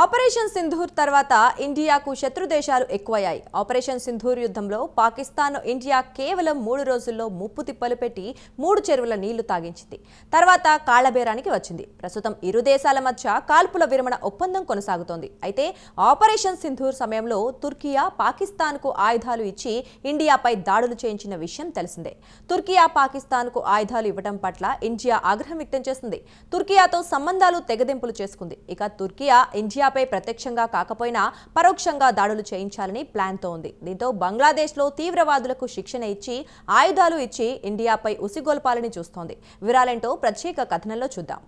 Operation Sindoor తర్వాత ఇండియాకు శత్రు దేశాలు ఎక్కువయ్యాయి. ఆపరేషన్ సింధూర్ యుద్ధంలో పాకిస్తాన్ ఇండియా కేవలం మూడు రోజుల్లో ముప్పు తిప్పలు పెట్టి మూడు చెరువుల నీళ్ళు తాగించింది. తర్వాత కాళ్ళబేరానికి వచ్చింది. ప్రస్తుతం ఇరు దేశాల మధ్య కాల్పుల విరమణ ఒప్పందం కొనసాగుతోంది. అయితే ఆపరేషన్ సింధూర్ సమయంలో తుర్కియా పాకిస్తాన్కు ఆయుధాలు ఇచ్చి ఇండియాపై దాడులు చేయించిన విషయం తెలిసిందే. తుర్కియా పాకిస్తాన్కు ఆయుధాలు ఇవ్వడం పట్ల ఇండియా ఆగ్రహం వ్యక్తం చేస్తుంది. తుర్కియాతో సంబంధాలు తెగదెంపులు చేసుకుంది. ఇక తుర్కియా ఇండియా ఇండియాపై ప్రత్యక్షంగా కాకపోయినా పరోక్షంగా దాడులు చేయించాలని ప్లాన్తో ఉంది దీంతో బంగ్లాదేశ్లో తీవ్రవాదులకు శిక్షణ ఇచ్చి ఆయుధాలు ఇచ్చి ఇండియాపై ఉసిగొల్పాలని చూస్తోంది. వివరాలేంటో ప్రత్యేక కథనంలో చూద్దాం.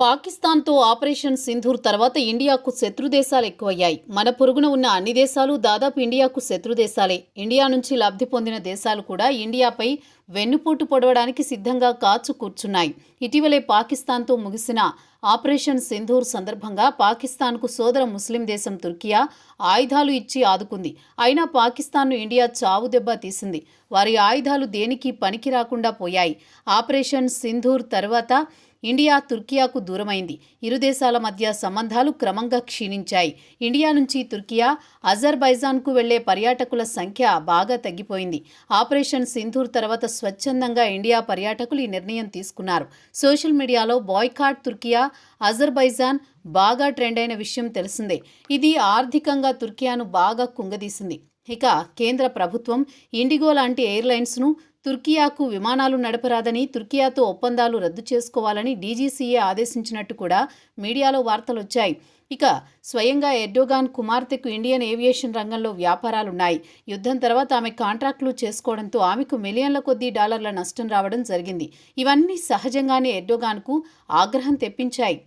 పాకిస్తాన్తో ఆపరేషన్ సింధూర్ తర్వాత ఇండియాకు శత్రు దేశాలు ఎక్కువయ్యాయి. మన పొరుగున ఉన్న అన్ని దేశాలు దాదాపు ఇండియాకు శత్రు దేశాలే ఇండియా నుంచి లబ్ధి పొందిన దేశాలు కూడా ఇండియాపై వెన్నుపోటు పొడవడానికి సిద్ధంగా కాచు కూర్చున్నాయి. ఇటీవలే పాకిస్తాన్తో ముగిసిన ఆపరేషన్ సింధూర్ సందర్భంగా పాకిస్తాన్కు సోదర ముస్లిం దేశం తుర్కియా ఆయుధాలు ఇచ్చి ఆదుకుంది. అయినా పాకిస్తాన్ను ఇండియా చావు దెబ్బ తీసింది. వారి ఆయుధాలు దేనికి పనికి రాకుండా పోయాయి. ఆపరేషన్ సింధూర్ తర్వాత ఇండియా తుర్కియాకు దూరమైంది. ఇరు దేశాల మధ్య సంబంధాలు క్రమంగా క్షీణించాయి. ఇండియా నుంచి తుర్కియా అజర్బైజాన్కు వెళ్ళే పర్యాటకుల సంఖ్య బాగా తగ్గిపోయింది. ఆపరేషన్ సింధూర్ తర్వాత స్వచ్ఛందంగా ఇండియా పర్యాటకులు ఈ నిర్ణయం తీసుకున్నారు. సోషల్ మీడియాలో బాయ్కాట్ తుర్కియా అజర్బైజాన్ బాగా ట్రెండ్ అయిన విషయం తెలిసిందే. ఇది ఆర్థికంగా తుర్కియాను బాగా కుంగదీసింది. ఇక కేంద్ర ప్రభుత్వం ఇండిగో లాంటి ఎయిర్లైన్స్ను తుర్కియాకు విమానాలు నడపరాదని తుర్కియాతో ఒప్పందాలు రద్దు చేసుకోవాలని డీజీసీఏ ఆదేశించినట్టు కూడా మీడియాలో వార్తలు వచ్చాయి ఇక స్వయంగా ఎర్డోగాన్ కుమార్తెకు ఇండియన్ ఏవియేషన్ రంగంలో వ్యాపారాలున్నాయి. యుద్ధం తర్వాత ఆమె కాంట్రాక్టులు చేసుకోవడంతో ఆమెకు మిలియన్ల కొద్దీ డాలర్ల నష్టం రావడం జరిగింది. ఇవన్నీ సహజంగానే ఎర్డోగాన్కు ఆగ్రహం తెప్పించాయి.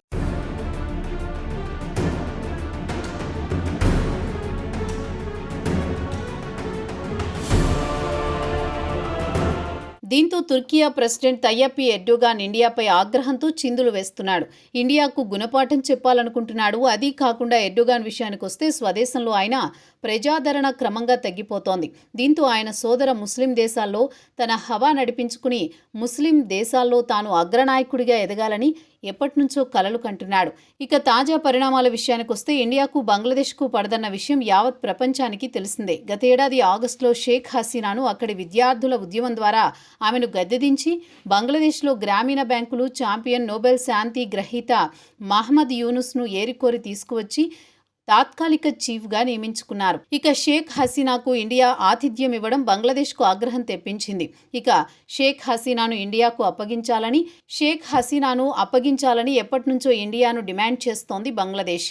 దీంతో తుర్కియా ప్రెసిడెంట్ తయ్యప్పి ఎర్డోగాన్ ఇండియాపై ఆగ్రహంతో చిందులు వేస్తున్నాడు. ఇండియాకు గుణపాఠం చెప్పాలనుకుంటున్నాడు. అది కాకుండా ఎర్డోగాన్ విషయానికి వస్తే స్వదేశంలో ఆయన ప్రజాదరణ క్రమంగా తగ్గిపోతోంది. దీంతో ఆయన సోదర ముస్లిం దేశాల్లో తన హవా నడిపించుకుని ముస్లిం దేశాల్లో తాను అగ్రనాయకుడిగా ఎదగాలని ఎప్పటినుంచో కలలు కంటున్నాడు. ఇక తాజా పరిణామాల విషయానికి వస్తే ఇండియాకు బంగ్లాదేశ్కు పడదన్న విషయం యావత్ ప్రపంచానికి తెలిసిందే. గతేడాది ఆగస్టులో షేక్ హసీనాను అక్కడి విద్యార్థుల ఉద్యమం ద్వారా ఆమెను గద్దెదించి బంగ్లాదేశ్లో గ్రామీణ బ్యాంకులు ఛాంపియన్ నోబెల్ శాంతి గ్రహీత మహమ్మద్ యూనుస్ను ఏరికోరి తీసుకువచ్చి తాత్కాలిక చీఫ్గా నియమించుకున్నారు. ఇక షేక్ హసీనాకు ఇండియా ఆతిథ్యం ఇవ్వడం బంగ్లాదేశ్కు ఆగ్రహం తెప్పించింది. ఇక షేక్ హసీనాను ఇండియాకు అప్పగించాలని షేక్ హసీనాను అప్పగించాలని ఎప్పటి నుంచో ఇండియాను డిమాండ్ చేస్తోంది బంగ్లాదేశ్.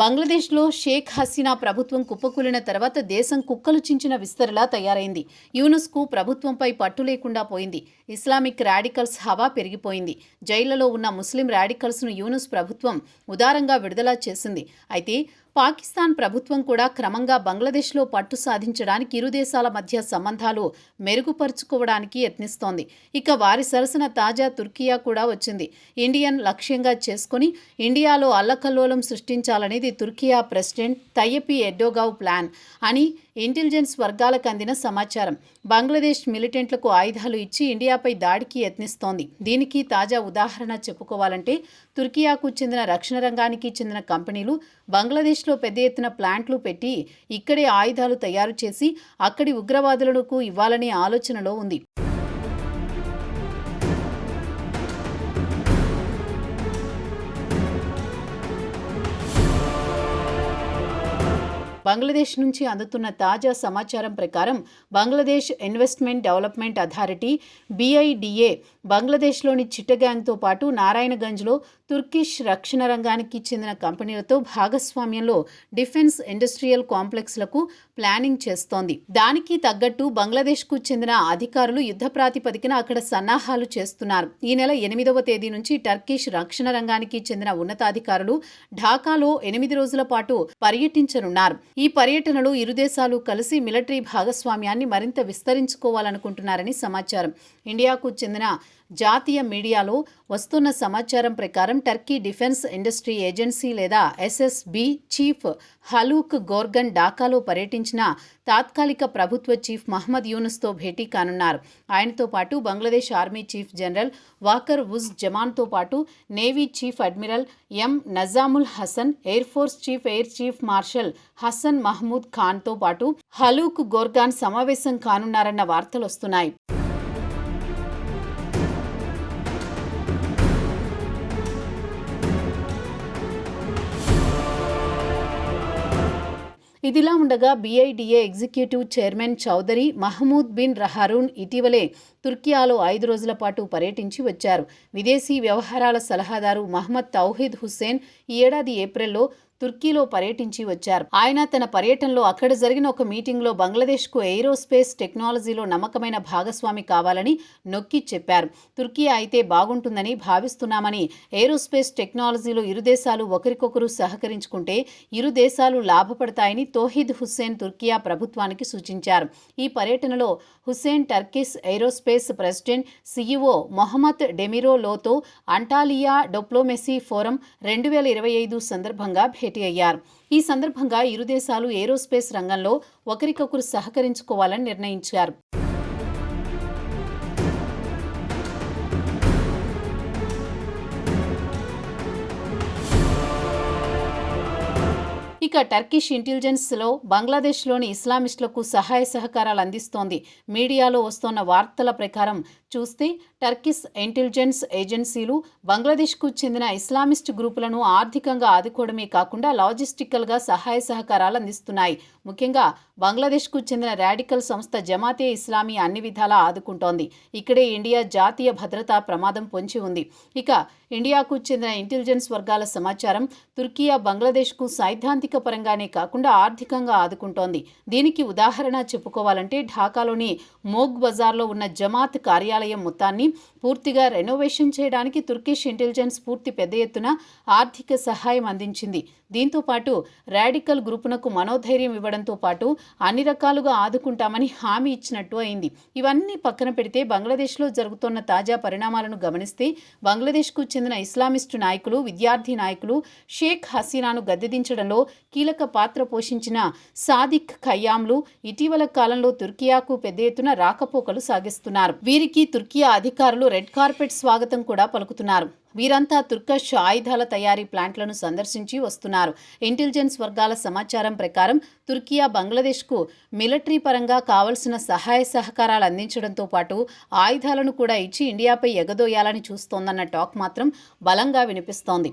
బంగ్లాదేశ్లో షేక్ హసీనా ప్రభుత్వం కుప్పకూలిన తర్వాత దేశం కుక్కలు చించిన విస్తరలా తయారైంది. యూనుస్కు ప్రభుత్వంపై పట్టు లేకుండా పోయింది. ఇస్లామిక్ రాడికల్స్ హవా పెరిగిపోయింది. జైళ్ళలో ఉన్న ముస్లిం రాడికల్స్ను యూనుస్ ప్రభుత్వం ఉదారంగా విడుదల చేసింది. అయితే పాకిస్తాన్ ప్రభుత్వం కూడా క్రమంగా బంగ్లాదేశ్లో పట్టు సాధించడానికి ఇరు దేశాల మధ్య సంబంధాలు మెరుగుపరుచుకోవడానికి యత్నిస్తోంది. ఇక వారి సరసన తాజా తుర్కియా కూడా వచ్చింది. ఇండియన్ లక్ష్యంగా చేసుకుని ఇండియాలో అల్లకల్లోలం సృష్టించాలనేది Turkiye president Tayyip Erdogan plan అని ఇంటెలిజెన్స్ వర్గాలకు అందిన సమాచారం. బంగ్లాదేశ్ మిలిటెంట్లకు ఆయుధాలు ఇచ్చి ఇండియాపై దాడికి యత్నిస్తోంది. దీనికి తాజా ఉదాహరణ చెప్పుకోవాలంటే తుర్కియాకు చెందిన రక్షణ రంగానికి చెందిన కంపెనీలు బంగ్లాదేశ్లో పెద్ద ఎత్తున ప్లాంట్లు పెట్టి ఇక్కడే ఆయుధాలు తయారు చేసి అక్కడి ఉగ్రవాదులకు ఇవ్వాలనే ఆలోచనలో ఉంది. బంగ్లాదేశ్ నుంచి అందుతున్న తాజా సమాచారం ప్రకారం Bangladesh investment development authority BIDA బంగ్లాదేశ్లోని చిట్టగ్యాంగ్తో పాటు నారాయణగంజ్లో తుర్కిష్ రక్షణ రంగానికి చెందిన కంపెనీలతో భాగస్వామ్యంలో డిఫెన్స్ ఇండస్ట్రియల్ కాంప్లెక్స్లకు ప్లానింగ్ చేస్తోంది. దానికి తగ్గట్టు బంగ్లాదేశ్కు చెందిన అధికారులు యుద్ధ ప్రాతిపదికన అక్కడ సన్నాహాలు చేస్తున్నారు. ఈ నెల ఎనిమిదవ తేదీ నుంచి టర్కిష్ రక్షణ రంగానికి చెందిన ఉన్నతాధికారులు ఢాకాలో ఎనిమిది రోజుల పాటు పర్యటించనున్నారు. ఈ పర్యటనలో ఇరు దేశాలు కలిసి మిలిటరీ భాగస్వామ్యాన్ని మరింత విస్తరించుకోవాలనుకుంటున్నారని సమాచారం. ఇండియాకు చెందిన జాతీయ మీడియాలో వస్తున్న సమాచారం ప్రకారం టర్కీ డిఫెన్స్ ఇండస్ట్రీ ఏజెన్సీ లేదా ఎస్ఎస్బి చీఫ్ హలూక్ గోర్గన్ ఢాకాలో పర్యటించిన తాత్కాలిక ప్రభుత్వ చీఫ్ మహమ్మద్ యూనుస్తో భేటీ కానున్నారు. ఆయనతో పాటు Bangladesh army chief general Waker Uz జమాన్తో పాటు navy chief admiral M Nazmul Hasan air force chief air chief marshal Hasan Mahmood ఖాన్తో పాటు హలూక్ గోర్గాన్ సమావేశం కానున్నారన్న వార్తలు వస్తున్నాయి. ఇదిలా ఉండగా BIDA executive chairman Chowdhury Mahmud Bin Harun ఇటీవలే తుర్కియాలో ఐదు రోజుల పాటు పర్యటించి వచ్చారు. విదేశీ వ్యవహారాల సలహాదారు మహమ్మద్ తౌహీద్ హుస్సేన్ ఈ ఏడాది ఏప్రిల్లో తుర్కీలో పర్యటించి వచ్చారు. ఆయన తన పర్యటనలో అక్కడ జరిగిన ఒక మీటింగ్లో బంగ్లాదేశ్కు ఏరోస్పేస్ టెక్నాలజీలో నమ్మకమైన భాగస్వామి కావాలని నొక్కి చెప్పారు. తుర్కీ అయితే బాగుంటుందని భావిస్తున్నామని ఏరోస్పేస్ టెక్నాలజీలో ఇరు దేశాలు ఒకరికొకరు సహకరించుకుంటే ఇరు దేశాలు లాభపడతాయని తోహిద్ హుస్సేన్ తుర్కియా ప్రభుత్వానికి సూచించారు. ఈ పర్యటనలో Hussain Turkish aerospace president CEO Mehmet డెమిరోలోతో Antalya diplomacy forum రెండు వేల ఇరవై ఐదు సందర్భంగా భేటీ అయ్యారు. ఈ సందర్భంగా ఇరు దేశాలు ఏరోస్పేస్ రంగంలో ఒకరికొకరు సహకరించుకోవాలని నిర్ణయించారు. అమెరికా టర్కిష్ ఇంటెలిజెన్స్లో బంగ్లాదేశ్లోని ఇస్లామిస్టులకు సహాయ సహకారాలు అందిస్తోంది. మీడియాలో వస్తోన్న వార్తల ప్రకారం చూస్తే టర్కిష్ ఇంటెలిజెన్స్ ఏజెన్సీలు బంగ్లాదేశ్కు చెందిన ఇస్లామిస్ట్ గ్రూపులను ఆర్థికంగా ఆదుకోవడమే కాకుండా లాజిస్టికల్గా సహాయ సహకారాలు అందిస్తున్నాయి. ముఖ్యంగా బంగ్లాదేశ్కు చెందిన రాడికల్ సంస్థ జమాతే ఇస్లామీ అన్ని విధాలా ఆదుకుంటోంది. ఇక్కడే ఇండియా జాతీయ భద్రతా ప్రమాదం పొంచి ఉంది. ఇక ఇండియాకు చెందిన ఇంటెలిజెన్స్ వర్గాల సమాచారం తుర్కియా బంగ్లాదేశ్కు సైద్ధాంతిక పరంగానే కాకుండా ఆర్థికంగా ఆదుకుంటోంది. దీనికి ఉదాహరణ చెప్పుకోవాలంటే ఢాకాలోని మోగ్ బజార్లో ఉన్న జమాత్ కార్యాలయం మొత్తాన్ని పూర్తిగా రెనోవేషన్ చేయడానికి తుర్కిష్ ఇంటెలిజెన్స్ పూర్తి పెద్ద ఎత్తున ఆర్థిక సహాయం అందించింది. దీంతో పాటు రాడికల్ గ్రూపునకు మనోధైర్యం ఇవ్వడంతో పాటు అన్ని రకాలుగా ఆదుకుంటామని హామీ ఇచ్చినట్టు అయింది. ఇవన్నీ పక్కన పెడితే బంగ్లాదేశ్లో జరుగుతున్న తాజా పరిణామాలను గమనిస్తే బంగ్లాదేశ్కు చెందిన ఇస్లామిస్టు నాయకులు విద్యార్థి నాయకులు షేక్ హసీనాను గద్దెదించడంలో కీలక పాత్ర పోషించిన సాదిక్ ఖయ్యామ్లు ఇటీవల కాలంలో తుర్కియాకు పెద్ద ఎత్తున రాకపోకలు సాగిస్తున్నారు. వీరికి తుర్కియా అధికారులు రెడ్ కార్పెట్ స్వాగతం కూడా పలుకుతున్నారు. వీరంతా తుర్కష్ ఆయుధాల తయారీ ప్లాంట్లను సందర్శించి వస్తున్నారు. ఇంటెలిజెన్స్ వర్గాల సమాచారం ప్రకారం తుర్కియా బంగ్లాదేశ్కు మిలిటరీ పరంగా కావలసిన సహాయ సహకారాలు అందించడంతో పాటు ఆయుధాలను కూడా ఇచ్చి ఇండియాపై ఎగదోయాలని చూస్తోందన్న టాక్ మాత్రం బలంగా వినిపిస్తోంది.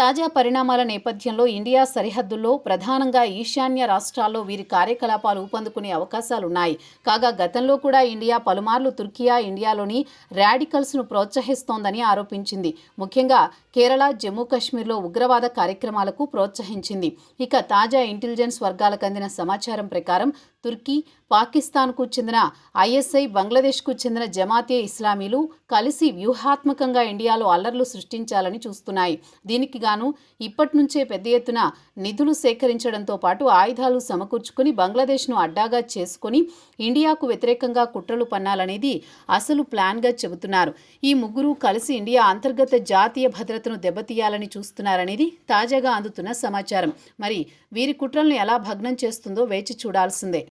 తాజా పరిణామాల నేపథ్యంలో ఇండియా సరిహద్దుల్లో ప్రధానంగా ఈశాన్య రాష్ట్రాల్లో వీరి కార్యకలాపాలు ఊపందుకునే అవకాశాలున్నాయి. కాగా గతంలో కూడా ఇండియా పలుమార్లు తుర్కియా ఇండియాలోని ర్యాడికల్స్ను ప్రోత్సహిస్తోందని ఆరోపించింది. ముఖ్యంగా కేరళ జమ్మూ కాశ్మీర్లో ఉగ్రవాద కార్యక్రమాలకు ప్రోత్సహించింది. ఇక తాజా ఇంటెలిజెన్స్ వర్గాలకు అందిన సమాచారం ప్రకారం తుర్కీ పాకిస్తాన్కు చెందిన ఐఎస్ఐ బంగ్లాదేశ్కు చెందిన జమాతే ఇస్లామీలు కలిసి వ్యూహాత్మకంగా ఇండియాలో అల్లర్లు సృష్టించాలని చూస్తున్నాయి. దీనికి గాను ఇప్పటి నుంచే పెద్ద ఎత్తున నిధులు సేకరించడంతో పాటు ఆయుధాలు సమకూర్చుకుని బంగ్లాదేశ్ను అడ్డాగా చేసుకుని ఇండియాకు వ్యతిరేకంగా కుట్రలు పన్నాలనేది అసలు ప్లాన్గా చెబుతున్నారు. ఈ ముగ్గురు కలిసి ఇండియా అంతర్గత జాతీయ భద్రతను దెబ్బతీయాలని చూస్తున్నారనేది తాజాగా అందుతున్న సమాచారం. మరి వీరి కుట్రలను ఎలా భగ్నం చేస్తుందో వేచి చూడాల్సిందే.